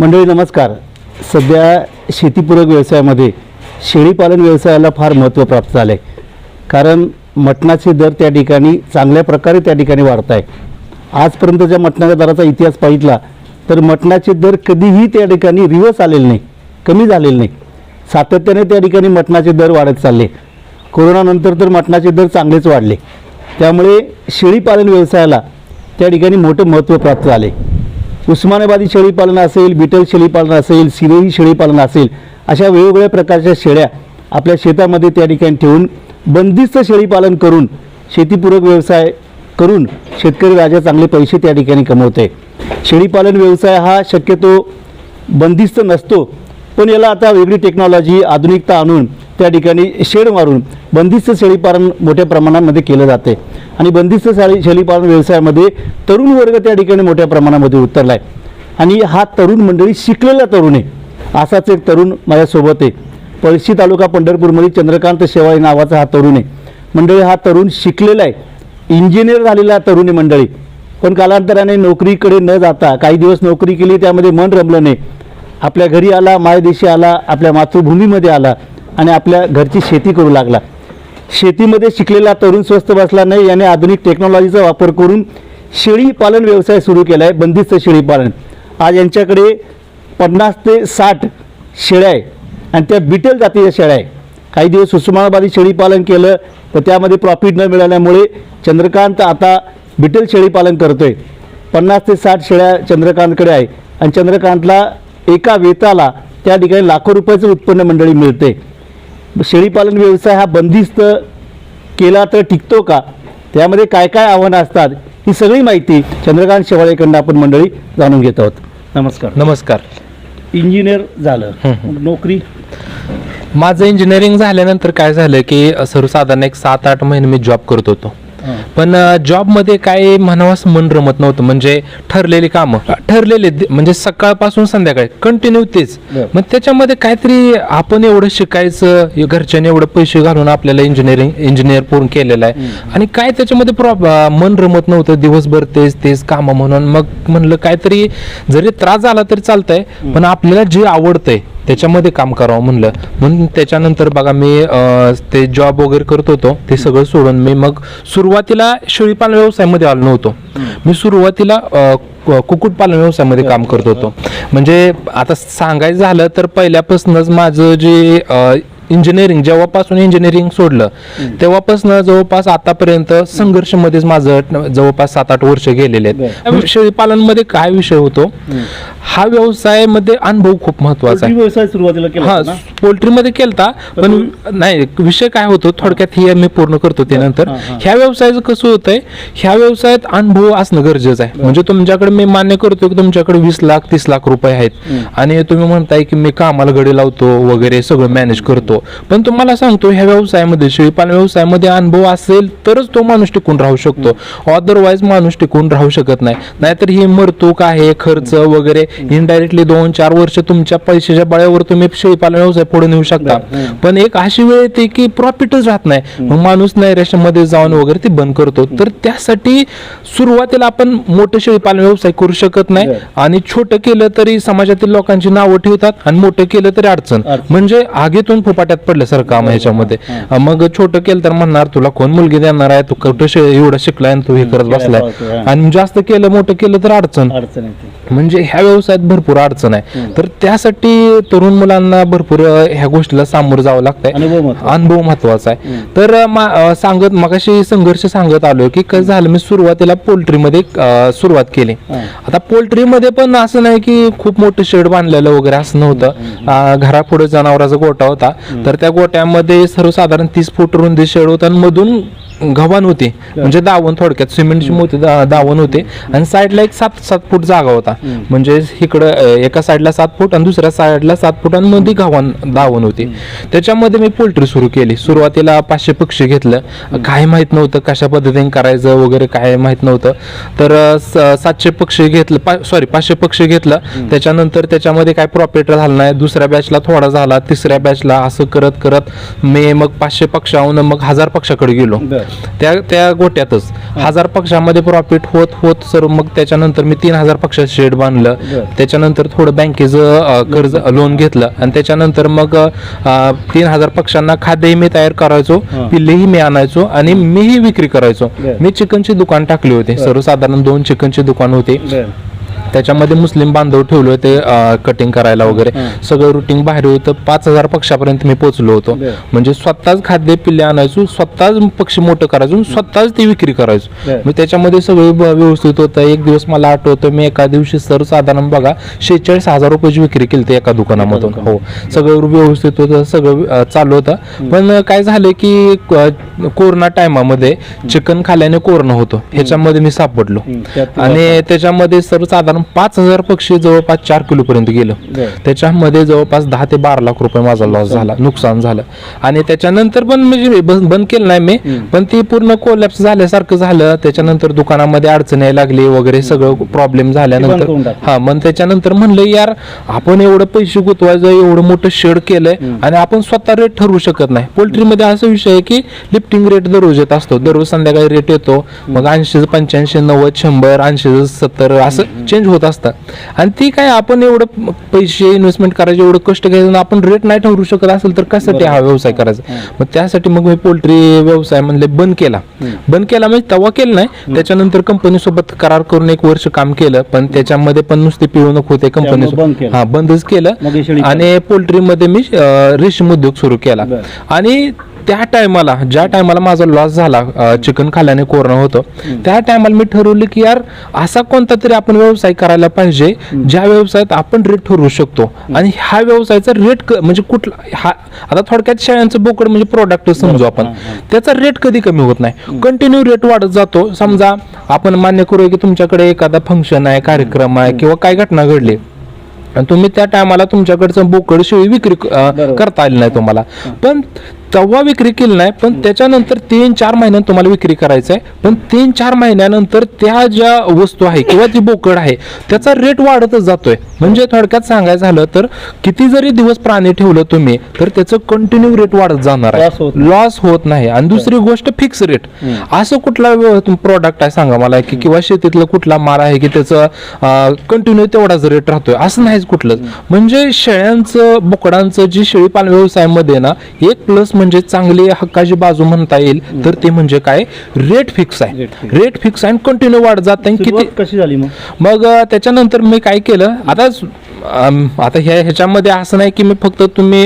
मंडळी नमस्कार. सध्या शेतीपूरक व्यवसायामध्ये शेळीपालन व्यवसायाला फार महत्त्व प्राप्त झालं आहे कारण मटणाचे दर त्या ठिकाणी चांगल्या प्रकारे त्या ठिकाणी वाढत आहे. आजपर्यंतच्या मटणाच्या दराचा इतिहास पाहितला तर मटणाचे दर कधीही त्या ठिकाणी रिवर्स आलेले नाही कमी झालेले नाही. सातत्याने त्या ठिकाणी मटणाचे दर वाढत चालले. कोरोनानंतर तर मटणाचे दर चांगलेच वाढले. त्यामुळे शेळीपालन व्यवसायाला त्या ठिकाणी मोठं महत्त्व प्राप्त झाले उस्मानाबादी शेळीपालन असेल बिटल शेळीपालन असेल सिरोही शेळीपालन असेल अशा वेगवेगळ्या प्रकारच्या शेळ्या आपल्या शेतामध्ये त्या ठिकाणी ठेवून बंदिस्त शेळीपालन करून शेतीपूरक व्यवसाय करून शेतकरी राजा चांगले पैसे त्या ठिकाणी कमवते. शेळीपालन व्यवसाय हा शक्यतो बंदिस्त नसतो पण याला आता वेगळी टेक्नॉलॉजी आधुनिकता आणून त्या ठिकाणी शेड मारून बंदिस्त शेळीपालन मोठ्या प्रमाणामध्ये केलं जाते. आणि बंदिस्त शाळी शेळीपालन व्यवसायामध्ये तरुण वर्ग त्या ठिकाणी मोठ्या प्रमाणामध्ये उतरला आहे आणि हा तरुण मंडळी शिकलेला तरुण आहे. असाच एक तरुण माझ्यासोबत आहे. पळशी तालुका पंढरपूरमध्ये चंद्रकांत शेवाळे नावाचा हा तरुण आहे. मंडळी हा तरुण शिकलेला आहे. इंजिनियर झालेला तरुण आहे मंडळी. पण कालांतराने नोकरीकडे न जाता काही दिवस नोकरी केली त्यामध्ये मन रमलं नाही. आपल्या घरी आला मायदेशी आला आपल्या मातृभूमीमध्ये आला. आणि आपल्या घरची शेती करू लागला. शेतीमध्ये शिकलेला तरुण स्वस्त बसला नाही याने आधुनिक टेक्नॉलॉजीचा वापर करून शेळी पालन व्यवसाय सुरू केला आहे बंदिस्त शेळी पालन. आज यांच्याकडे पन्नास ते साठ शेळ्या आहे आणि त्या बिटल जातीच्या शेळ्या आहे. काही दिवस उस्मानाबादी शेळीपालन केलं तर त्यामध्ये प्रॉफिट न मिळाल्यामुळे चंद्रकांत आता बिटल शेळीपालन आहे पन्नास ते साठ शेळ्या चंद्रकांतकडे आहे. आणि चंद्रकांतला एका वेताला त्या ठिकाणी लाखो रुपयाचं उत्पन्न मंडळी मिळते शेळीपालन व्यवसाय हा बंदिस्त केला तर टिकतो का? त्यामध्ये काय काय आव्हानं असतात? ही सगळी माहिती चंद्रकांत शेवाळेकडनं आपण मंडळी जाणून घेत आहोत. नमस्कार. नमस्कार. इंजिनियर झालं. नोकरी? माझं इंजिनिअरिंग झाल्यानंतर काय झालं की सर्वसाधारण एक सात आठ महिने मी जॉब करत होतो. पण जॉबमध्ये काय म्हणावंच मन रमत नव्हतं. म्हणजे ठरलेली कामं. ठरलेले म्हणजे सकाळपासून संध्याकाळी. कंटिन्यू तेच. मग त्याच्यामध्ये काहीतरी आपण एवढं शिकायचं घरच्यांनी एवढं पैसे घालून आपल्याला इंजिनिअरिंग इंजिनियर पूर्ण केलेलं आहे. आणि काय त्याच्यामध्ये प्रॉब मन रमत नव्हतं. दिवसभर तेच तेच कामं म्हणून. मग म्हणलं काहीतरी जरी त्रास झाला तरी चालतंय. पण आपल्याला जे आवडतंय त्याच्यामध्ये काम करावं म्हणलं. म्हणून त्याच्यानंतर बघा मी ते जॉब वगैरे करत होतो. ते सगळं सोडून मी मग सुरुवातीला शेळीपालन व्यवसायामध्ये आलो नव्हतो. मी सुरुवातीला कुक्कुटपालन व्यवसायामध्ये काम करत होतो. म्हणजे आता सांगायचं झालं तर पहिल्यापासूनच माझं जे इंजिनिअरिंग जेव्हापासून इंजिनिअरिंग सोडलं तेव्हापासून जवळपास आतापर्यंत संघर्षमध्येच माझं जवळपास सात आठ वर्ष गेलेले आहेत. शेळीपालनमध्ये काय विषय होतो? हा व्यवसायामध्ये अनुभव खूप महत्त्वाचा आहे. व्यवसाय सुरुवातीला केला हा? पोल्ट्रीमध्ये केलता पण नाही विषय काय होतो? थोडक्यात हे मी पूर्ण करतो ते नंतर. ह्या व्यवसायाचं कसं होतंय? ह्या व्यवसायात अनुभव असणं गरजेचं आहे. म्हणजे तुमच्याकडे मी मान्य करतो की तुमच्याकडे वीस लाख तीस लाख रुपये आहेत. आणि तुम्ही म्हणताय की मी कामाला गडी लावतो वगैरे सगळं मॅनेज करतो. पण तुम्हाला सांगतो ह्या व्यवसायामध्ये शेळीपालन व्यवसायामध्ये अनुभव असेल तरच तो माणूस टिकून राहू शकतो. अदरवाईज माणूस टिकून राहू शकत नाही. नाहीतर ही मरतूक आहे खर्च वगैरे इनडायरेक्टली दोन चार वर्ष तुमच्या पैशाच्या बळावर तुम्ही शेळीपालन व्यवसाय पुढे नेऊ शकता. पण एक अशी वेळ येते की प्रॉफिटच राहत नाही. मग माणूस नैराश्यामध्ये जाऊन वगैरे ते बंद करतो. तर त्यासाठी सुरुवातीला आपण मोठं शेळीपालन व्यवसाय करू शकत नाही. आणि छोटं केलं तरी समाजातील लोकांची नावं ठेवतात आणि मोठं केलं तरी अडचण. म्हणजे आगीतून फुपाट्यात पडल्यासारखं काम आहे ह्याच्यामध्ये. हा. मग छोटं केलं तर म्हणणार तुला कोण मुलगी देणार आहे? तू कुठं शे- एवढं शिकलाय आणि तू हे करत बसलाय. आणि जास्त केलं मोठं केलं तर अडचण. अडचण येते म्हणजे ह्या व्यवसायात भरपूर अडचण आहे. तर त्यासाठी तरुण मुलांना भरपूर अ, ह्या गोष्टीला सामोरं जावं लागतंय. अनुभव महत्त्वाचा आहे. तर अ, मा- अ, सांगत मगाशी संघर्ष सांगत आलो की कसं झालं मी सुरुवातीला पोल्ट्रीमध्ये अ, सुरुवात केली. हा. आता पोल्ट्रीमध्ये पण असं नाही की खूप मोठं शेड बांधलेलं वगैरे असं नव्हतं. अ, घरापुढे जनावरांचा गोटा होता. तर त्या गोट्यामध्ये सर्वसाधारण तीस फूट रुंदी शेड होता आणि मधून गव्हाण होती. म्हणजे दावण थोडक्यात सिमेंटची मोठी दावण होते. आणि साईडला एक सात सात फूट जागा होता. म्हणजे इकडं एका साईडला सात फूट आणि दुसऱ्या साईडला सात फूट आणि मध्ये गव्हाण दावण होती. त्याच्यामध्ये मी पोल्ट्री सुरू केली. सुरुवातीला पाचशे पक्षी घेतलं. काय माहीत नव्हतं कशा पद्धतीने करायचं वगैरे काय माहीत नव्हतं. तर सातशे पक्षी घेतलं सॉरी पाचशे पक्षी घेतलं. त्याच्यानंतर त्याच्यामध्ये काय प्रॉफिट झालं नाही. दुसऱ्या बॅचला थोडा झाला. तिसऱ्या बॅचला असं करत करत मी मग पाचशे पक्षाहून मग हजार पक्षाकडे गेलो. त्या त्या गोट्यातच हजार पक्षामध्ये प्रॉफिट होत होत सर मग त्याच्यानंतर मी तीन हजार पक्षाचं शेड बांधलं. त्याच्यानंतर थोडं बँकेचं कर्ज लोन घेतलं. आणि त्याच्यानंतर मग तीन हजार पक्षांना खाद्यही मी तयार करायचो. पिल्लेही मी आणायचो आणि मीही विक्री करायचो. मी चिकनची दुकान टाकली होते. सर्वसाधारण दोन चिकनचे दुकान होते. त्याच्यामध्ये मुस्लिम बांधव ठेवले होते कटिंग करायला वगैरे. सगळं रुटीन बाहेर होतं. पाच हजार पक्षापर्यंत मी पोहोचलो होतो. म्हणजे स्वतःच खाद्य पिल्ले आणायचो स्वतःच पक्षी मोठं करायचो स्वतःच ती विक्री करायचो. मग त्याच्यामध्ये सगळं व्यवस्थित होतं. एक दिवस मला आठवतं मी एका दिवशी सर्वसाधारण बघा शेहेचाळीस हजार रुपयाची विक्री केली एका दुकानामधून. हो. सगळं व्यवस्थित होतं सगळं चालू होतं. पण काय झालं की कोरोना टायमामध्ये चिकन खाल्ल्याने कोरोना होतो. ह्याच्यामध्ये मी सापडलो. आणि त्याच्यामध्ये सर्वसाधारण पाच हजार पक्षी जवळपास चार किलो पर्यंत गेलं त्याच्यामध्ये जवळपास दहा ते बारा लाख रुपये माझा लॉस झाला नुकसान झालं. आणि त्याच्यानंतर पण म्हणजे बंद केलं नाही मी. पण ती पूर्ण कोलॅप्स झाल्यासारखं झालं. त्याच्यानंतर दुकानामध्ये अडचण यायला लागली वगैरे सगळं प्रॉब्लेम झाल्यानंतर. हा मग त्याच्यानंतर म्हणलं यार आपण एवढं पैसे गुतवायचं एवढं मोठं शेड केलंय आणि आपण स्वतः रेट ठरवू शकत नाही. पोल्ट्रीमध्ये असा विषय आहे की लिफ्टिंग रेट दररोज येत असतो. दररोज संध्याकाळी रेट येतो. मग ऐंशी पंच्याऐंशी नव्वद शंभर ऐंशी सत्तर असं चेंज होत असतं आणि ती काय आपण एवढं पैसे इन्व्हेस्टमेंट करायचे एवढं कष्ट घ्यायचं आपण रेट नाही ठरवू शकत असेल तर कशासाठी हा व्यवसाय करायचा? मग त्यासाठी मग मी पोल्ट्री व्यवसाय म्हणले बंद केला. बंद केला म्हणजे तेव्हा केलं नाही. त्याच्यानंतर कंपनी सोबत करार करून एक वर्ष काम केलं. पण त्याच्यामध्ये पण नुसती पिळवणूक होते कंपनी. हा बंदच केलं. आणि पोल्ट्रीमध्ये मी रेशीम उद्योग सुरू केला. आणि त्या टायमाला ज्या टायमाला माझा लॉस झाला चिकन खाल्ल्याने कोरोना होतं त्या टायमाला मी ठरवलं की यार असा कोणता तरी आपण व्यवसाय करायला पाहिजे ज्या व्यवसायात आपण रेट ठरवू शकतो. आणि ह्या व्यवसायाचा रेट म्हणजे कुठला हा आता थोडक्यात शेळ्यांचं बोकड म्हणजे प्रोडक्ट समजू आपण. त्याचा रेट कधी कमी होत नाही. कंटिन्यू रेट वाढत जातो. समजा आपण मान्य करू की तुमच्याकडे एखादा फंक्शन आहे कार्यक्रम आहे किंवा काय घटना घडली आणि तुम्ही त्या टायमाला तुमच्याकडचं बोकड शेळी विक्री. करता आली नाही तुम्हाला. पण तेव्हा विक्री केली नाही पण त्याच्यानंतर तीन चार महिन्यात तुम्हाला विक्री करायचं आहे. पण तीन चार महिन्यानंतर त्या ज्या वस्तू आहे किंवा ती बोकड आहे त्याचा रेट वाढतच जातोय. म्हणजे थोडक्यात सांगायचं झालं तर किती जरी दिवस प्राणी ठेवलं तुम्ही तर त्याचं कंटिन्यू रेट वाढत जाणार आहे. लॉस होत नाही. आणि दुसरी गोष्ट फिक्स रेट असं कुठला प्रोडक्ट आहे सांगा मला की किंवा शेतीतलं कुठला माल आहे की त्याचं कंटिन्यू तेवढाच रेट राहतोय. असं नाहीच कुठलंच. म्हणजे शेळ्यांचं बोकडांचं जी शेळी पालन व्यवसायामध्ये ना एक प्लस म्हणजे चांगली हक्काची बाजू म्हणता येईल तर ते म्हणजे काय? रेट फिक्स आहे. रेट फिक्स आहे कंटिन्यू वाढत जात किती कशी झाली मग? त्याच्यानंतर मी काय केलं? आता आता ह्या ह्याच्यामध्ये असं नाही की मी फक्त तुम्ही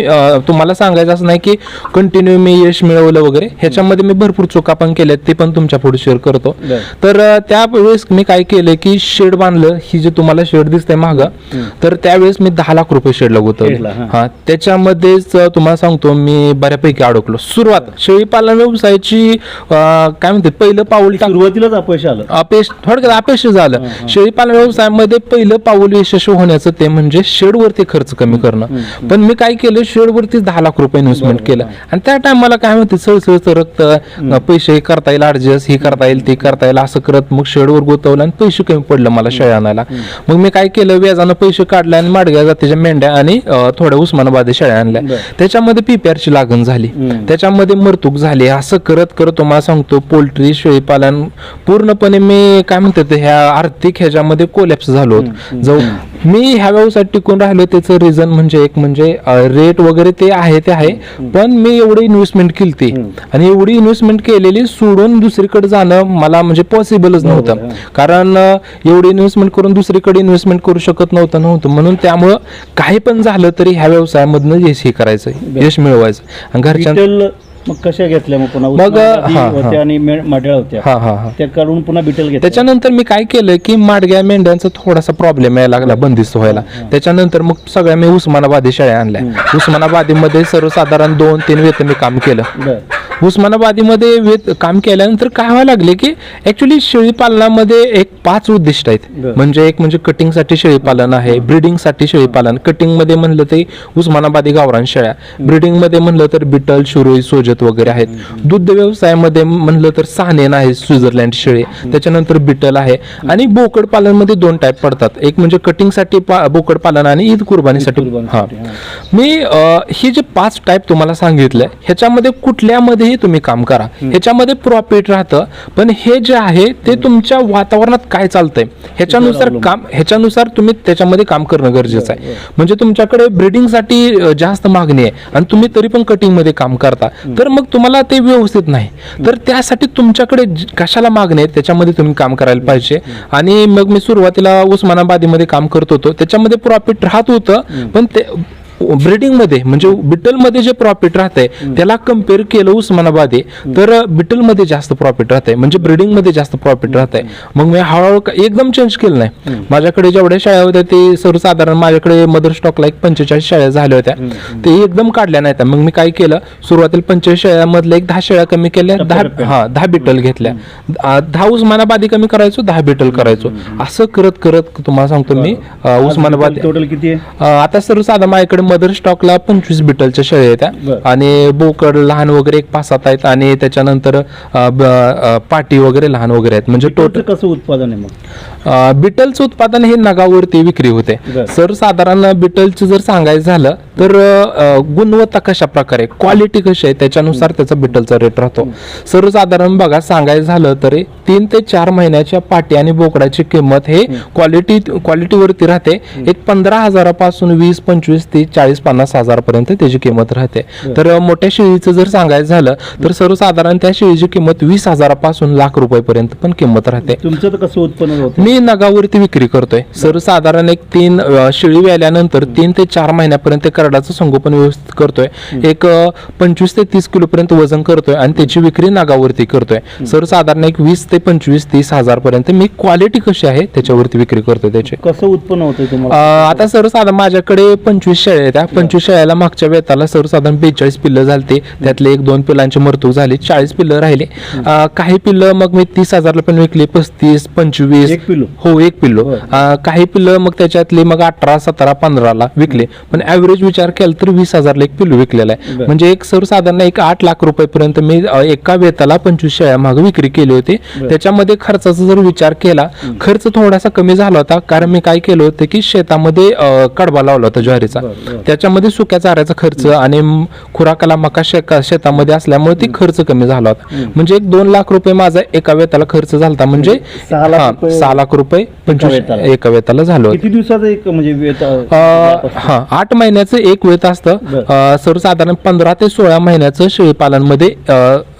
तुम्हाला सांगायचं असं नाही की कंटिन्यू मी यश मिळवलं वगैरे. ह्याच्यामध्ये मी भरपूर चुका पण केल्यात ते पण तुमच्यापुढे शेअर करतो. तर त्यावेळेस मी काय केलं की शेड बांधलं. ही जे तुम्हाला शेड दिसतंय माग तर त्यावेळेस मी दहा लाख रुपये शेड शेडला, हा. त्याच्यामध्येच तुम्हाला सांगतो मी बऱ्यापैकी अडकलो. सुरुवात शेळी पालन व्यवसायाची काय म्हणते पहिलं पाऊल सुरुवातीलाच अपयश आलं. अपेक्ष थोडक्यात अपेक्ष झालं. शेळी पालन व्यवसायामध्ये पहिलं पाऊल यशस्वी होण्याचं ते म्हणजे शेडवरती खर्च कमी करणं. पण मी काय केलं शेडवरती दहा लाख रुपये इन्व्हेस्टमेंट केलं. आणि त्या टायमाला काय म्हणते सळसळचं रक्त पैसे हे करता येईल ऍडजस्ट हे करता येईल ते करता येईल असं करत मग शेडवर गुतवलं आणि पैसे कमी पडलं मला शेळ्या आणायला. मग मी काय केलं व्याजानं पैसे काढले आणि माडग्या जातीच्या मेंढ्या आणि थोड्या उस्मानाबादी शेळ्या आणल्या. त्याच्यामध्ये पीपीआरची लागण झाली. त्याच्यामध्ये मरतूक झाली. असं करत करत तुम्हाला सांगतो पोल्ट्री शेळीपालन पूर्णपणे मी काय म्हणतात ह्या आर्थिक ह्याच्यामध्ये कोलॅप्स झालो जाऊ मी ह्या व्यवसायात टिकून राहिलो त्याचं रिझन म्हणजे एक म्हणजे रेट वगैरे ते आहे ते आहे. पण मी एवढी इन्व्हेस्टमेंट केली ती आणि एवढी इन्व्हेस्टमेंट केलेली सोडून दुसरीकडे जाणं मला म्हणजे पॉसिबलच नव्हतं. कारण एवढी इन्व्हेस्टमेंट करून दुसरीकडे इन्व्हेस्टमेंट करू शकत नव्हतं नव्हतं. म्हणून त्यामुळं काही पण झालं तरी ह्या व्यवसायामधनं यश हे करायचं यश मिळवायचं. आणि घरच्या मग कशा घेतल्या मग पुन्हा मग, उस्मानाबादी हा, होत्या हा. आणि मे- होत्या. हा हा हा. त्या काढून पुन्हा बिटल घेतल्या त्याच्यानंतर मी काय केलं की माडग्या मेंढ्यांचा थोडासा प्रॉब्लेम यायला लागला बंदिस्त व्हायला. त्याच्यानंतर मग सगळ्या मी उस्मानाबादी शेळ्या आणल्या. उस्मानाबादीमध्ये सर्वसाधारण दोन तीन वेतन मी काम केलं. बर. उस्मानाबादीमध्ये वेत काम केल्यानंतर काय व्हायला लागले की ऍक्च्युली शेळी पालनामध्ये एक पाच उद्दिष्ट आहेत. म्हणजे एक म्हणजे कटिंगसाठी शेळी पालन आहे ब्रिडिंगसाठी शेळी पालन. कटिंगमध्ये म्हणलं ते उस्मानाबादी गावरान शेळ्या. ब्रिडिंगमध्ये म्हणलं तर बिटल शुरोई सोजत वगैरे आहेत. दुग्ध व्यवसायामध्ये म्हणलं तर सानेन आहे स्वित्झर्लंड शेळी. त्याच्यानंतर बिटल आहे. आणि बोकड पालनमध्ये दोन टाईप पडतात. एक म्हणजे कटिंगसाठी बोकड पालन आणि ईद कुर्बानीसाठी. हा. मी हे जे पाच टाईप तुम्हाला सांगितलंय ह्याच्यामध्ये कुठल्यामध्येही तुम्ही काम करा. ह्याच्यामध्ये प्रॉफिट राहतं. पण हे जे आहे ते तुमच्या वातावरणात काय चालतंय? ह्याच्यानुसार काम ह्याच्यानुसार तुम्ही त्याच्यामध्ये काम करणं गरजेचं आहे. म्हणजे तुमच्याकडे ब्रिडिंगसाठी जास्त मागणी आहे. आणि तुम्ही तरी पण कटिंगमध्ये काम करता. तर मग तुम्हाला ते व्यवस्थित नाही. तर त्यासाठी तुमच्याकडे कशाला मागणी आहे? त्याच्यामध्ये तुम्ही काम करायला पाहिजे. आणि मग मी सुरुवातीला उस्मानाबादीमध्ये काम करत होतो. त्याच्यामध्ये प्रॉफिट राहत होतं. पण ते ब्रिडिंगमध्ये म्हणजे बिटलमध्ये जे प्रॉफिट राहतंय त्याला कंपेअर केलं उस्मानाबादी तर बिटलमध्ये जास्त प्रॉफिट राहतंय. म्हणजे ब्रिडिंगमध्ये जास्त प्रॉफिट राहतंय. मग मी हळूहळू एकदम चेंज केलं नाही. माझ्याकडे जेवढ्या शाळा होत्या ते सर्वसाधारण माझ्याकडे मदर स्टॉकला एक पंचेचाळीस शाळा झाल्या होत्या. ते एकदम काढल्या नाहीत. मग मी काय केलं सुरुवातीला पंचेचाळीस शाळामधल्या एक दहा शाळा कमी केल्या दहा हा दहा बिटल घेतल्या. दहा उस्मानाबादी कमी करायचो दहा बिटल करायचो. असं करत करत तुम्हाला सांगतो मी उस्मानाबाद टोटल किती आता सर्वसाधा माझ्याकडे मदर स्टॉकला पंचवीस बिटलच्या शेळ्या आहेत. बरं. आणि बोकड लहान वगैरे एक पाच सात आहेत आणि त्याच्यानंतर अ, ब- अ, पाटी वगैरे लहान वगैरे आहेत म्हणजे टोटल टोटल कसं उत्पादन आहे मग बिटलचं उत्पादन हे नगावरती विक्री होते. बरं. सर्वसाधारण बिटलचं जर सांगायचं झालं तर गुणवत्ता कशा प्रकारे क्वालिटी कशी आहे? त्याच्यानुसार त्याचा बिटलचा रेट राहतो. सर्वसाधारण बघा सांगायचं झालं तरी तीन ते चार महिन्याच्या पाटी आणि बोकडाची किंमत हे क्वालिटी क्वालिटीवरती राहते. एक पंधरा हजारापासून वीस पंचवीस ते चाळीस पन्नास हजारपर्यंत त्याची किंमत राहते. तर मोठ्या शेळीचं जर सांगायचं झालं तर सर्वसाधारण त्या शेळीची किंमत वीस हजारापासून लाख रुपयेपर्यंत पण किंमत राहते. तुमचं कसं उत्पन्न होतं? मी नगावरती विक्री करतोय. सर्वसाधारण एक तीन शेळी व्याल्यानंतर तीन ते चार महिन्यापर्यंत करडाचं संगोपन व्यवस्थित करतोय. एक पंचवीस ते तीस किलो पर्यंत वजन करतोय आणि त्याची विक्री नगावरती करतोय. सर्वसाधारण एक वीस ते पंचवीस तीस हजार पर्यंत मी क्वालिटी कशी आहे त्याच्यावरती विक्री करतोय त्याची. कसं उत्पन्न तुम्हाला? आता सर्वसाधारण माझ्याकडे पंचवीस शेळ्या आहेत त्या पंचवीस शेळ्याला मागच्या वेताला सर्वसाधारण बेचाळीस पिल्लं झालते. त्यातले एक दोन पिल्लांची मृत्यू झाली चाळीस पिल्लं राहिले. काही पिल्लं मग मी तीस हजारला पण विकली पस्तीस पंचवीस पिल्लू? हो एक पिल्लो. अ, काही पिल्लं मग त्याच्यातली मग अठरा सतरा पंधराला विकले. पण ऍव्हरेज विचार केला तर वीस हजारला एक पिल्लू विकलेला आहे. म्हणजे एक सर्वसाधारण एक आठ लाख रुपयेपर्यंत मी अ, एका वेताला पंचवीस शेळ्या माग विक्री केली होती. त्याच्यामध्ये खर्चाचा जर विचार केला खर्च थोडासा कमी झाला होता. कारण मी काय केलं होतं की शेतामध्ये अ, कडबा लावला होता ज्वारीचा. त्याच्यामध्ये सुक्या चाऱ्याचा खर्च आणि म- खुराकाला मका शेका शेतामध्ये असल्यामुळे ती खर्च कमी झाला होता. म्हणजे एक दोन लाख रुपये माझा एका वेताला खर्च झाला होता म्हणजे सहा लाख हा, रुपये सहा लाख रुपये पंचवीस वेताला. एका वेताला झालं होतं. किती दिवसाचं एक म्हणजे वेत अ, हा आठ महिन्याचं एक वेत असतं. बरं. अ, सर्वसाधारण पंधरा ते सोळा महिन्याचं शेळीपालनमध्ये अ,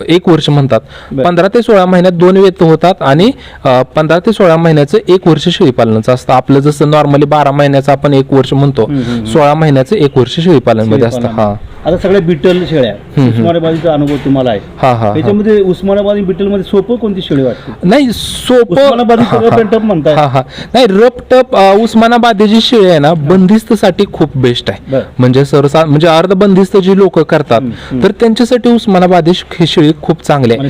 एक वर्ष म्हणतात. बरं. पंधरा ते सोळा महिन्यात दोन वेत होतात आणि अ, पंधरा ते सोळा महिन्याचं एक वर्ष शेळीपालनाचं असतं. आपलं जसं नॉर्मली बारा महिन्याचं आपण एक वर्ष म्हणतो हम्म, हम्म, हम्म. सोळा महिन्याचं एक वर्ष शेळीपालनमध्ये असतं हा. आता सगळ्या बिटल शेळ्या उस्मानाबादीचा अनुभव तुम्हाला आहे. हा हा हा. त्याच्यामध्ये उस्मानाबादी बिटलमध्ये सोपं कोणती शेळी वाटते? नाही सोपं उस्मानाबादी हा, हा. टफ म्हणताय. हा हा. नाही रप टप उस्मानाबादी जी शेळी आहे ना बंदिस्त साठी खूप बेस्ट आहे. म्हणजे सरसा म्हणजे अर्ध बंदिस्त जी लोक करतात तर त्यांच्यासाठी उस्मानाबादी शेळी खूप चांगली आहे.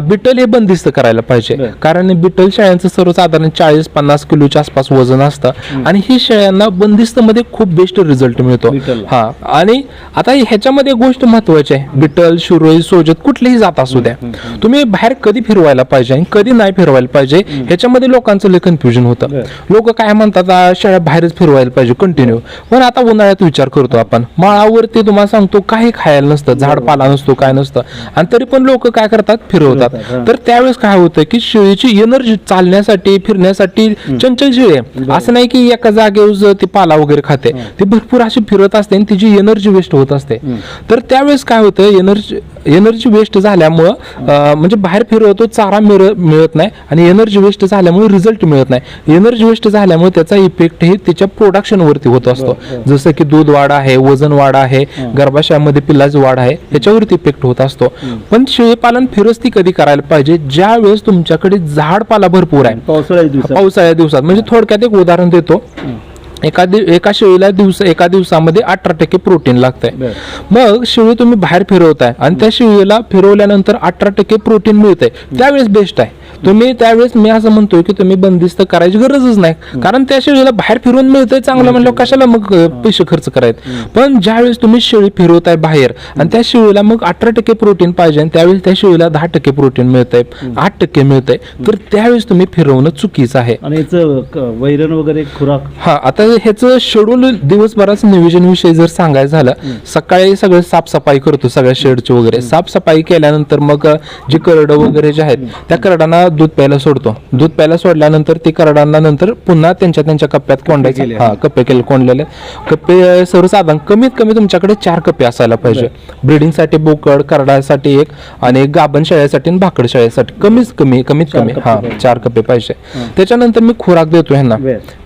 बिटल? हे बंदिस्त करायला पाहिजे. कारण बिटल शेळ्यांचं सर्वसाधारण चाळीस पन्नास किलोच्या आसपास वजन असतं. आणि ही शेळ्यांना बंदिस्त मध्ये खूप बेस्ट रिझल्ट मिळतो. हा. आणि आता ह्याच्यामध्ये गोष्ट महत्वाची आहे. बिटल शुरोई सोजत कुठलीही जात असू द्या. तुम्ही बाहेर कधी फिरवायला पाहिजे आणि कधी नाही फिरवायला पाहिजे ह्याच्यामध्ये लोकांचं लय कन्फ्युजन होतं. लोक काय म्हणतात "आ, शेळ्या बाहेरच फिरवायला पाहिजे कंटिन्यू पण आता उन्हाळ्यात विचार करतो आपण. माळावरती तुम्हाला सांगतो काही खायला नसतं झाड पाला नसतो काय नसतं. आणि तरी पण लोक काय करतात फिरवतात. तर त्यावेळेस काय होतं की शेळीची एनर्जी चालण्यासाठी फिरण्यासाठी चंचल शेळी आहे. असं नाही की एका जागेवर ती पाला वगैरे खाते ती भरपूर अशी फिरत असते आणि तिची एनर्जी वेस्ट होत असते. तर त्यावेळेस काय होतं एनर्जी एनर्जी वेस्ट झाल्यामुळं अं, म्हणजे बाहेर फिरवतो चारा मिळ- मिळत नाही आणि एनर्जी वेस्ट झाल्यामुळे रिझल्ट मिळत नाही. एनर्जी वेस्ट झाल्यामुळे त्याचा इफेक्ट हे त्याच्या प्रोडक्शन वरती होत असतो. जसं की दूध वाढ आहे वजन वाढ आहे गर्भाशयामध्ये पिल्लाची वाढ आहे ह्याच्यावरती इफेक्ट होत असतो. पण शेळीपालन फिरस्ती कधी करायला पाहिजे? ज्या वेळेस तुमच्याकडे झाडपाला भरपूर आहे. पावसाळ्या दिवसात. म्हणजे थोडक्यात एक उदाहरण देतो. एका दि एका शेळीला दिवस एका दिवसामध्ये अठरा टक्के प्रोटीन लागतंय. मग शेळी तुम्ही बाहेर फिरवताय आणि त्या शेळीला फिरवल्यानंतर अठरा टक्के प्रोटीन मिळतंय. त्यावेळेस बेस्ट आहे. तुम्ही त्यावेळेस मी असं म्हणतोय की तुम्ही बंदिस्त करायची गरजच नाही. कारण त्या शेळीला बाहेर फिरवून मिळतंय चांगलं म्हणलं कशाला मग पैसे खर्च करायचे? पण ज्यावेळेस तुम्ही शेळी फिरवताय बाहेर आणि त्या शेळीला मग अठरा टक्के प्रोटीन पाहिजे आणि त्यावेळेस त्या शेळीला दहा टक्के प्रोटीन मिळतंय आठ टक्के मिळतंय तर त्यावेळेस तुम्ही फिरवणं चुकीचं आहे. आणि वैरण वगैरे खुराक? हा आता ह्याचं शेड्यूल दिवसभराचं नियोजन विषयी जर सांगायचं झालं सकाळी सगळं साफसफाई करतो सगळ्या शेडची वगैरे. साफसफाई केल्यानंतर मग जी करडं वगैरे जे आहेत त्या करडांना दूध प्यायला सोडतो. दूध प्यायला सोडल्यानंतर ती करडांना नंतर पुन्हा त्यांच्या त्यांच्या कप्प्यात कोंडायचे. हा कप्पे केले कोंडलेले. कप्पे सर्वसाधारण कमीत कमी तुमच्याकडे चार कप्पे असायला पाहिजे. ब्रिडिंगसाठी बोकड करडासाठी एक आणि गाभण शेळ्यासाठी आणि भाकड शेळ्यासाठी. कमीच कमी कमीत कमी. हा. चार कप्पे पाहिजे. त्याच्यानंतर मी खुराक देतो ह्यांना.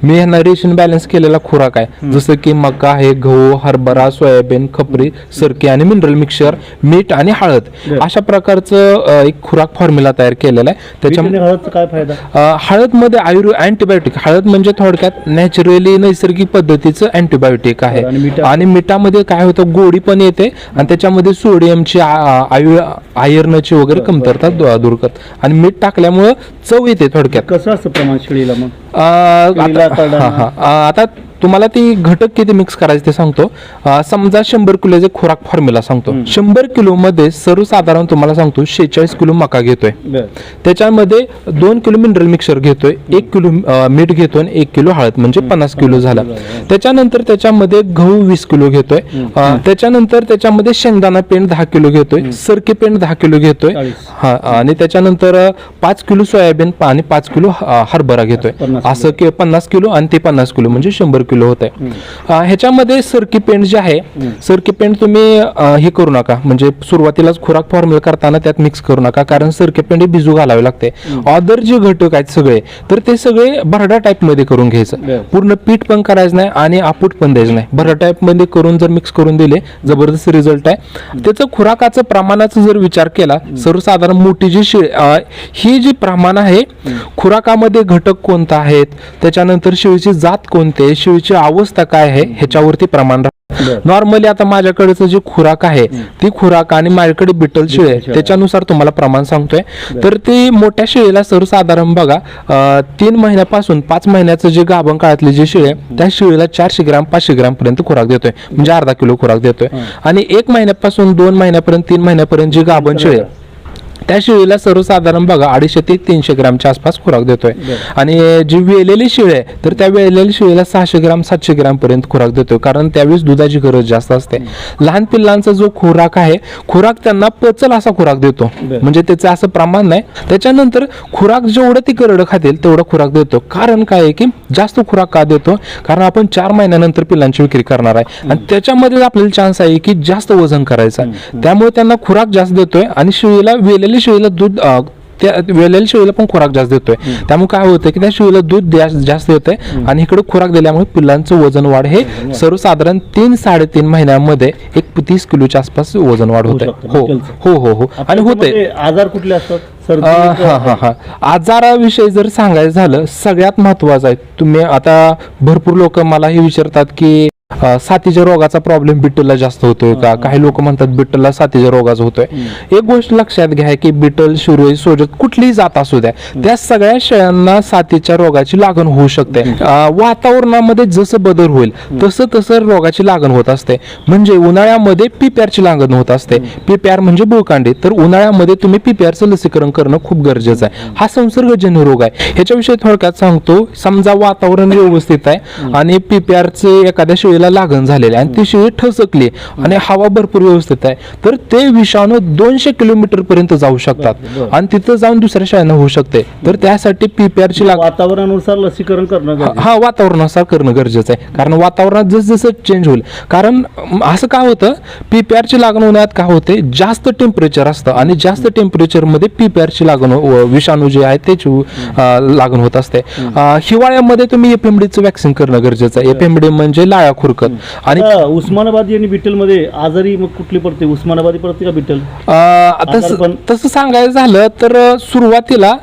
मी ह्यांना रेशन बॅलन्स केलेला खुराक आहे. जसं की मका आहे गहू हरभरा सोयाबीन खपरी सरकी आणि मिनरल मिक्सर मीठ आणि हळद. अशा प्रकारचं एक खुराक फॉर्म्युला तयार केलेला आहे. त्याच्या बीट आणि हळदचा काय फायदा? अ, हळदमध्ये आयुर्वेद अँटीबायोटिक हळद म्हणजे थोडक्यात नॅचरली नैसर्गिक पद्धतीचं अँटीबायोटिक आहे. आणि मिठा- आणि मिठामध्ये काय होतं गोडी पण येते आणि त्याच्यामध्ये सोडियमची आयु आयर्नची वगैरे कमतरता दूर करत. आणि मीठ टाकल्यामुळं चव येते थोडक्यात. कसं असतं प्रमाण शेळीला मग? आता तुम्हाला ती घटक किती मिक्स करायचे ते सांगतो. समजा शंभर किलोचे खुराक फॉर्म्युला सांगतो. शंभर किलो मध्ये सर्वसाधारण तुम्हाला सांगतो शेहेचाळीस किलो मका घेतोय. त्याच्यामध्ये दोन किलो मिनरल मिक्सर घेतोय एक किलो मीठ घेतोय आणि एक किलो हळद म्हणजे पन्नास किलो झाला. त्याच्यानंतर त्याच्यामध्ये गहू वीस किलो घेतोय. त्याच्यानंतर त्याच्यामध्ये शेंगदाणा पेंट दहा किलो घेतोय सरकी पेंट दहा किलो घेतोय. हा आणि त्याच्यानंतर पाच किलो सोयाबीन आणि पाच किलो हरभरा घेतोय. असं की पन्नास किलो आणि ते पन्नास किलो म्हणजे शंभर किलो होत आहे ह्याच्यामध्ये सरकी पेंट जे आहे सरकी पेंट तुम्ही हे करू नका. म्हणजे सुरुवातीलाच खुराक फॉर्म्युला करताना त्यात मिक्स करू नका. कारण सरकी पेंट हे भिजू घालावे लागते. ऑदर जे घटक आहेत सगळे तर ते सगळे भरडा टाईपमध्ये करून घ्यायचं. पूर्ण पीठ पण करायचं नाही आणि आपूट पण द्यायचं नाही. भरडा टाईपमध्ये करून जर मिक्स करून दिले जबरदस्त रिझल्ट आहे. त्याचं खुराकाचं प्रमाणाचा जर विचार केला सर्वसाधारण मोठी जी शेळी ही जी प्रमाण आहे खुराकामध्ये घटक कोणता आहेत? त्याच्यानंतर शेळीची जात कोणती? आहे शेळीची अवस्था काय आहे ह्याच्यावरती प्रमाण. नॉर्मली आता माझ्याकडचं जे खुराक आहे ती खुराक आणि माझ्याकडे बिटल शेळी आहे. त्याच्यानुसार तुम्हाला प्रमाण सांगतोय. तर ती मोठ्या शेळीला सर्वसाधारण बघा तीन महिन्यापासून पाच महिन्याचं जे गाभण काळातली जी शेळी त्या शेळीला चारशे ग्राम पाचशे ग्राम पर्यंत खुराक देतोय. म्हणजे अर्धा किलो खुराक देतोय. आणि एक महिन्यापासून दोन महिन्यापर्यंत तीन महिन्यापर्यंत जी गाभण शेळी त्या शेळीला सर्वसाधारण बघा अडीचशे ते तीनशे ग्रामच्या आसपास खुराक देतोय. आणि जी वेलेली शेळी आहे तर त्या वेलेली शेळीला सहाशे ग्राम सातशे ग्राम पर्यंत खुराक देतोय. कारण त्यावेळेस दुधाची गरज जास्त असते. लहान पिल्लांचा जो खुराक आहे खुराक त्यांना पचल असा खुराक देतो. म्हणजे त्याचं असं प्रमाण नाही. त्याच्यानंतर खुराक जेवढं ती करडं खातील तेवढं खुराक देतो. कारण काय आहे की जास्त खुराक का देतो? कारण आपण चार महिन्यानंतर पिल्लांची विक्री करणार आहे. आणि त्याच्यामध्ये आपल्याला चान्स आहे की जास्त वजन करायचं. त्यामुळे त्यांना खुराक जास्त देतोय. आणि शेळीला वेलेली शेळीला दूध त्या वेलेल्या शेळीला पण खुराक जास्त देतोय. त्यामुळे काय होतं की त्या शेळीला दूध जास्त येतंय आणि इकडे खुराक दिल्यामुळे पिल्लांचं वजन वाढ हे सर्वसाधारण तीन साडेतीन महिन्यामध्ये एक तीस किलोच्या आसपास वजन वाढ होत हो बिलकुल. हो हो हो. आणि होते आजार कुठले असतात? हा हा हा. आजाराविषयी जर सांगायचं झालं सगळ्यात महत्वाचं आहे. तुम्ही आता भरपूर लोक मला हे विचारतात की साथीच्या रोगाचा प्रॉब्लेम बिटलला जास्त होतोय का? काही लोक म्हणतात बिटलला साथीच्या रोगाचा होतोय. एक गोष्ट लक्षात घ्या की बिटल शिरोई सोजत कुठलीही जात असू द्या त्या सगळ्या शेळ्यांना साथीच्या रोगाची लागण होऊ शकते. वातावरणामध्ये जसं बदल होईल तसं तसं रोगाची लागण होत असते. म्हणजे उन्हाळ्यामध्ये पीपीआरची लागण होत असते. पीपीआर म्हणजे बुळकांडी. तर उन्हाळ्यामध्ये तुम्ही पीपीआरचं लसीकरण करणं खूप गरजेचं आहे. हा संसर्गजन्य रोग आहे. ह्याच्याविषयी थोडक्यात सांगतो समजा वातावरण व्यवस्थित आहे आणि पीपीआरचे एखाद्या शेळीला लागण झालेली आहे. आणि ती शेळी ठसकली आणि हवा भरपूर व्यवस्थित आहे. तर ते विषाणू दोनशे किलोमीटर पर्यंत जाऊ शकतात. आणि तिथं जाऊन दुसऱ्या शेळ्यांना होऊ शकते. तर त्यासाठी पीपीआरची लागण वातावरणानुसार लसीकरण करणं हा वातावरणानुसार करणं गरजेचं आहे. कारण वातावरणात जसं जसं चेंज होईल. कारण असं काय होतं? पीपीआरची लागण होण्यात काय होते? जास्त टेम्परेचर असतं. आणि जास्त टेम्परेचरमध्ये पीपीआरची लागण हो- व विषाणू जे आहे त्याची लागण होत असते. हिवाळ्यामध्ये तुम्ही एफएमडीचं वॅक्सिन करणं गरजेचं आहे. एफएमडी म्हणजे लाळाखुर उरकत आणि आता उस्मानाबादी आणि बिठ्ठलमध्ये आजारी मग कुठली पडते उस्मानाबादी पडते का बिठ्ठल अ, तसं सांगायचं झालं तर अ, सुरुवातीला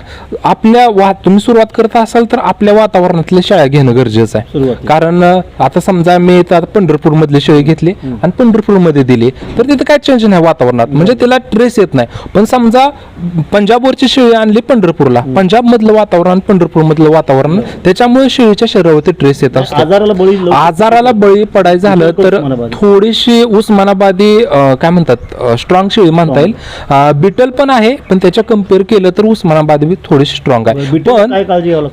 आपल्या वा तुम्ही सुरुवात करत असाल तर आपल्या वातावरणातल्या शेळ्या घेणं गरजेचं आहे. कारण अ, आता समजा मी इथं आता पंढरपूर मधली शेळी घेतली आणि पंढरपूरमध्ये दिली तर तिथं काय चेंज नाही वातावरणात. म्हणजे तिला ट्रेस येत नाही. पण समजा पंजाबवरची शेळी आणली पंढरपूरला पंजाब मधलं वातावरण पंढरपूर मधलं वातावरण त्याच्यामुळे शेळीच्या शरीरावरती ट्रेस येत असतो. आजाराला बळी लवकर- आजाराला बळी पडायचं झालं तर. थोडीशी उस्मानाबादी काय म्हणतात स्ट्रॉंग शेळी म्हणता येईल बिटल पण आहे पण त्याच्या कंपेअर केलं तर उस्मानाबादी थोडीशी स्ट्रॉंग आहे पण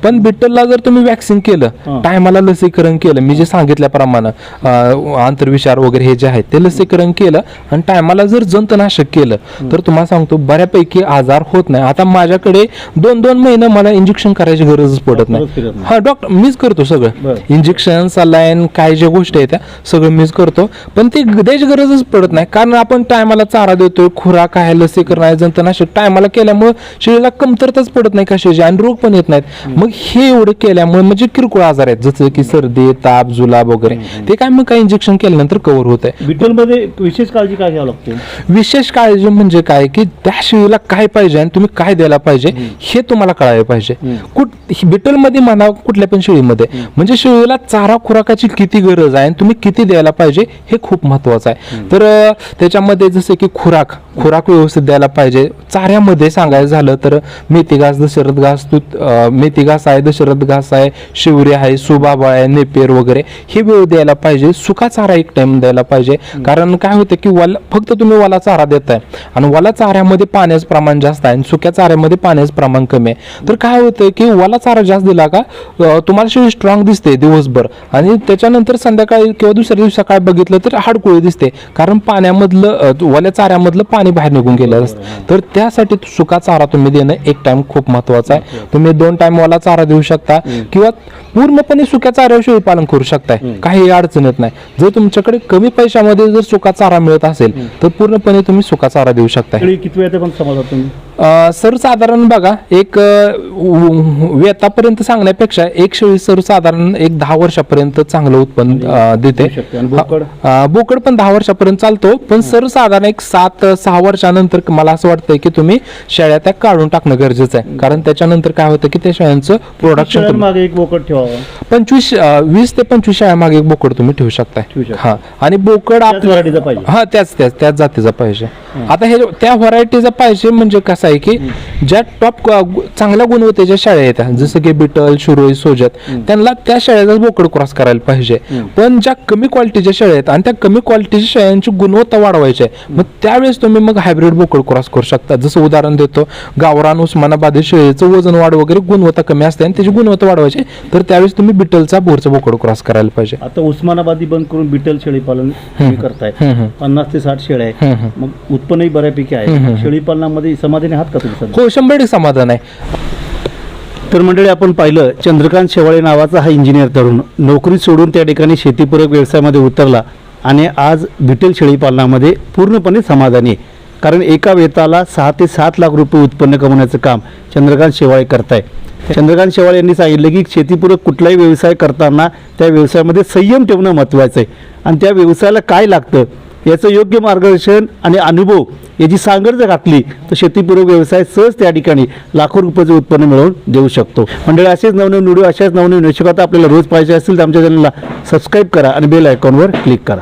पण बिटलला जर तुम्ही वॅक्सिन केलं. टायमाला लसीकरण केलं मी जे सांगितल्याप्रमाणे अं, आंतरविषार वगैरे हे जे आहेत ते लसीकरण केलं आणि टायमाला जर जंतनाशक केलं तर तुम्हाला सांगतो बऱ्यापैकी आजार होत नाही आता माझ्याकडे दोन दोन महिने मला इंजेक्शन करायची गरजच पडत नाही. हा डॉक्टर मीच करतो सगळं. इंजेक्शन सलाईन काय ज्या गोष्टी आहेत त्या सगळं मीच करतो. पण ती द्यायची गरजच पडत नाही. कारण आपण टायमाला चारा देतोय खुराक आहे लसीकरण आहे जंतनाशक टायमाला केल्यामुळे शरीराला कमतरताच पडत नाही कशाची आणि रोग पण येत नाहीत. मग हे एवढं केल्यामुळे म्हणजे किरकोळ आजार आहेत. जसं की सर्दी ताप जुलाब वगैरे. ते काय मग काय इंजेक्शन केल्यानंतर कव्हर होत आहे बिठ्ठलमध्ये विशेष काळजी काय घ्यावं लागते? विशेष काळजी म्हणजे काय? की त्या शेळीला काय पाहिजे आणि तुम्ही काय द्यायला पाहिजे हे तुम्हाला कळायला पाहिजे. कुठ बिटलमध्ये म्हणा कुठल्या पण शेळीमध्ये म्हणजे शेळीला चारा खुराकाची किती गरज आहे? आणि तुम्ही किती द्यायला पाहिजे हे खूप महत्वाचं आहे. तर त्याच्यामध्ये जसं की खुराक खुराक व्यवस्थित द्यायला पाहिजे. चाऱ्यामध्ये सांगायचं झालं तर मेथी घास दशरथ घास तूत अं, मेथी घास आहे दशरथ घास आहे शिवरे आहे सुबाबा आहे नेपेर वगैरे हे वेळ द्यायला पाहिजे. सुका चारा एक टाइम द्यायला पाहिजे. कारण काय होतं की वाला फक्त तुम्ही वाला चारा देताय आणि वाला चाऱ्यामध्ये पाण्याचं प्रमाण जास्त आहे आणि सुक्या चाऱ्यामध्ये पाण्याचं प्रमाण कमी आहे. तर काय होतं की वाला चारा जास्त दिला का तुम्हाला शेळी स्ट्रॉंग दिसते दिवसभर आणि त्याच्यानंतर संध्याकाळी किंवा दुसऱ्या दिवशी सकाळी बघितलं तर हाडकुळी दिसते. कारण पाण्यामधलं वाल्या चाऱ्यामधलं पाणी बाहेर निघून गेलं असतं. तर त्यासाठी सुका चारा तुम्ही देणं एक टाइम खूप महत्त्वाचा आहे. तुम्ही दोन टाइम वाला चारा देऊ शकता किंवा पूर्णपणे सुक्या चाऱ्यावर शेळी पालन करू शकताय. काही अडचण येत नाही. जर तुमच्याकडे कमी पैशामध्ये जर सुका चारा मिळत असेल तर पूर्णपणे तुम्ही सुका चारा देऊ शकताय. किती वेळ पण तुम्ही? सर्वसाधारण बघा एक वेतापर्यंत सांगण्यापेक्षा एक शेळी सर्वसाधारण एक दहा वर्षापर्यंत चांगलं उत्पन्न देते. बोकड? पण दहा वर्षापर्यंत चालतो. पण सर्वसाधारण एक सात सहा वर्षानंतर मला असं वाटतंय की तुम्ही शेळ्या त्या काढून टाकणं गरजेचं आहे. कारण त्याच्यानंतर काय होतं की त्या शेळ्यांचं प्रोडक्शन मागे एक बोकड ठेवावा. पंचवीस वीस ते पंचवीस शेळ्यामागे एक बोकड तुम्ही ठेवू शकताय. ठेवू शकता. हा आणि बोकड आपल्या हा त्याच त्याच त्याच जातीचा पाहिजे. आता हे त्या व्हरायटीचा पाहिजे म्हणजे कसं आहे की ज्या टॉप चांगल्या गुणवत्तेच्या शेळ्या येतात जसं की बिटल शिरोई सोजत त्यांना त्या शेळ्याचा बोकड क्रॉस करायला पाहिजे. पण ज्या कमी क्वालिटीच्या शेळ्या आहेत आणि त्या कमी क्वालिटीच्या शेळ्यांची गुणवत्ता वाढवायची आहे मग त्यावेळेस तुम्ही मग हायब्रिड बोकड क्रॉस करू शकता. जसं उदाहरण देतो गावरान उस्मानाबादी शेळीचं वजन वाढ वगैरे गुणवत्ता कमी असते आणि त्याची गुणवत्ता वाढवायची. तर त्यावेळेस तुम्ही बिटलचा बोरचा बोकड क्रॉस करायला पाहिजे. आता उस्मानाबादी बंद करून बिठ्ठल शेळी पालन करताय. पन्नास ते साठ शेळ्या मग उत्पन्नही बऱ्यापैकी आहे. शेळी पालनामध्ये समाधानी आहात का तुम्ही सध्या हो शंभर टक्के समाधान आहे. तर मंडळी आपण पाहिलं चंद्रकांत शेवाळे नावाचा हा इंजिनियर तरुण नोकरी सोडून त्या ठिकाणी शेतीपूरक व्यवसायामध्ये उतरला आणि आज बिटेल शेळी पालनामध्ये पूर्णपणे समाधानी आहे. कारण एका वेताला सहा ते सात लाख रुपये उत्पन्न कमवण्याचं काम चंद्रकांत शेवाळे करताय. चंद्रकांत शेवाळे यांनी सांगितलं की शेतीपूरक कुठलाही व्यवसाय करताना त्या व्यवसायामध्ये संयम ठेवणं महत्त्वाचं आहे. आणि त्या व्यवसायाला काय लागतं? याचं योग्य मार्गदर्शन आणि अनुभव याची सांगड जर घातली तर शेतीपूरक व्यवसाय सहज त्या ठिकाणी लाखो रुपयाचे उत्पन्न मिळवून देऊ शकतो. मंडळी असेच नवनवीन व्हिडिओ अशाच नवनवीन निश्चित आपल्याला रोज पाहिजे असतील तर आमच्या चॅनलला सबस्क्राईब करा आणि बेल आयकॉनवर क्लिक करा.